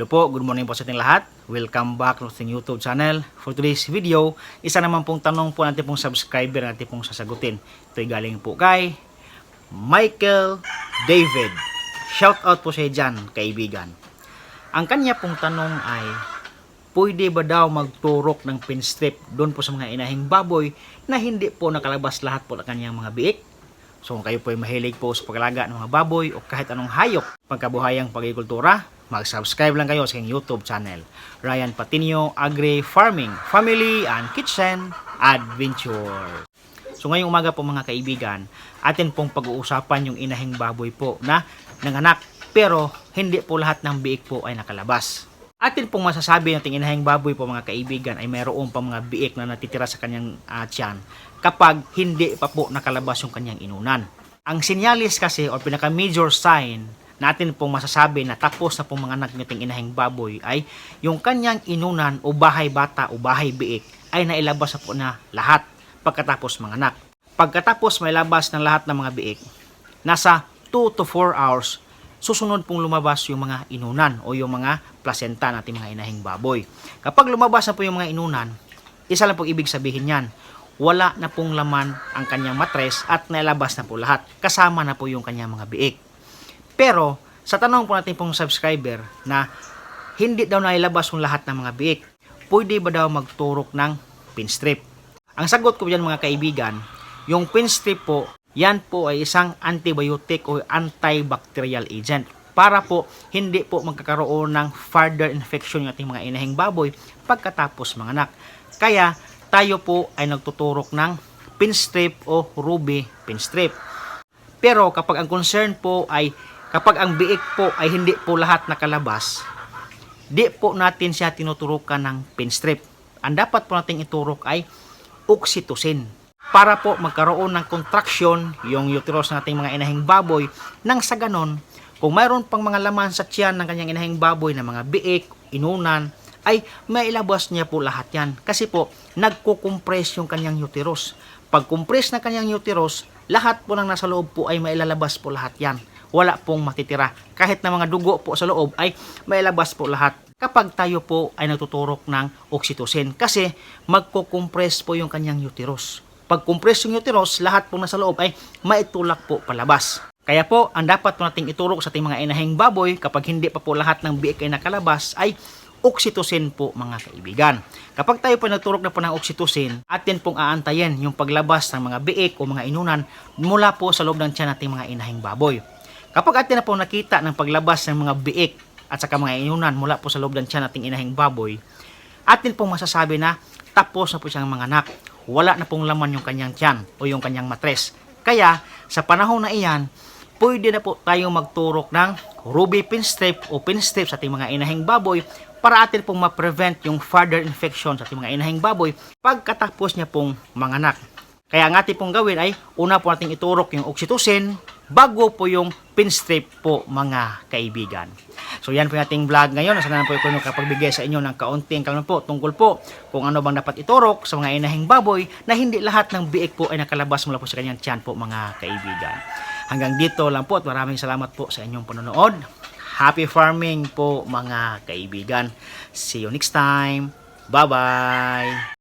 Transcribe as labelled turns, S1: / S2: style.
S1: Hello po, good morning po sa ating lahat. Welcome back to ating YouTube channel. For today's video, isa naman pong tanong po natin pong subscriber natin pong sasagutin. Ito'y galing po kay Michael David. Shout out po siya dyan, kaibigan. Ang kanya pong tanong ay, pwede ba daw magturok ng pinstrip doon po sa mga inahing baboy na hindi po nakalabas lahat po ng kanyang mga biik? So kung kayo po ay mahilig po sa paglaga ng mga baboy o kahit anong hayop pagkabuhayang pagkikultura, mag-subscribe lang kayo sa aking YouTube channel. Ryan Patinio Agri Farming, Family and Kitchen Adventure. So ngayong umaga po mga kaibigan, atin pong pag-uusapan yung inahing baboy po na nanganak pero hindi po lahat ng biik po ay nakalabas. Atin pong masasabi nating inahing baboy po mga kaibigan ay mayroon pa mga biik na natitira sa kanyang uh, kapag hindi pa po nakalabas yung kanyang inunan. Ang sinyalis kasi or pinaka major sign natin pong masasabi na tapos na pong mga anak nating inahing baboy ay yung kanyang inunan o bahay bata o bahay biik ay nailabas na po na lahat pagkatapos mga anak. Pagkatapos may labas ng lahat ng mga biik, nasa 2 to 4 hours susunod pong lumabas yung mga inunan o yung mga placenta natin mga inahing baboy. Kapag lumabas na po yung mga inunan, isa lang pong ibig sabihin yan, wala na pong laman ang kanyang matres at nailabas na po lahat. Kasama na po yung kanyang mga biik. Pero, sa tanong po natin pong subscriber na hindi daw nailabas yung lahat ng mga biik, pwede ba daw magturok ng pinstrip? Ang sagot ko dyan mga kaibigan, yung pinstrip po, yan po ay isang antibiotic o antibacterial agent para po hindi po magkakaroon ng further infection yung ating mga inahing baboy pagkatapos mga anak. Kaya tayo po ay nagtuturok ng pinstrip o ruby pinstrip. Pero kapag ang concern po ay kapag ang biik po ay hindi po lahat nakalabas, di po natin siya tinuturukan ng pinstrip. Ang dapat po nating iturok ay oxytocin para po magkaroon ng contraction yung uterus ng ating mga inahing baboy nang sa ganon, kung mayroon pang mga laman sa tiyan ng kanyang inahing baboy na mga biik, inunan, ay mailabas niya po lahat yan. Kasi po, nagkukompress yung kanyang uterus. Pag compress na kanyang uterus, lahat po ng nasa loob po ay mailalabas po lahat yan. Wala pong matitira. Kahit na mga dugo po sa loob ay mailabas po lahat kapag tayo po ay nagtuturok ng oxytocin. Kasi magkukompress po yung kanyang uterus pag compress yung uterus, lahat po nasa loob ay maitulak po palabas. Kaya po, ang dapat po nating iturok sa ating mga inahing baboy kapag hindi pa po lahat ng biik ay nakalabas ay oxytocin po mga kaibigan. Kapag tayo po nagturok na po ng oxytocin, atin pong aantayin yung paglabas ng mga biik o mga inunan mula po sa loob ng tiyan nating mga inahing baboy. Kapag atin na po nakita ng paglabas ng mga biik at saka mga inunan mula po sa loob ng tiyan nating inahing baboy, atin pong masasabi na tapos na po siyang mga anak wala na pong laman yung kanyang tiyan o yung kanyang matres. Kaya, sa panahon na iyan, pwede na po tayong magturok ng ruby pinstrip o pinstrip sa ating mga inahing baboy para atin pong ma-prevent yung further infection sa ating mga inahing baboy pagkatapos niya pong manganak. Kaya ang ating pong gawin ay una po nating iturok yung oxytocin bago po yung pinstrip po mga kaibigan. So yan po yung ating vlog ngayon. Sana po ko nakapagbigay sa inyo ng kaunting kalma po tungkol po kung ano bang dapat iturok sa mga inahing baboy na hindi lahat ng biik po ay nakalabas mula po sa kanyang tiyan po mga kaibigan. Hanggang dito lang po at maraming salamat po sa inyong panonood. Happy farming po mga kaibigan. See you next time. Bye-bye!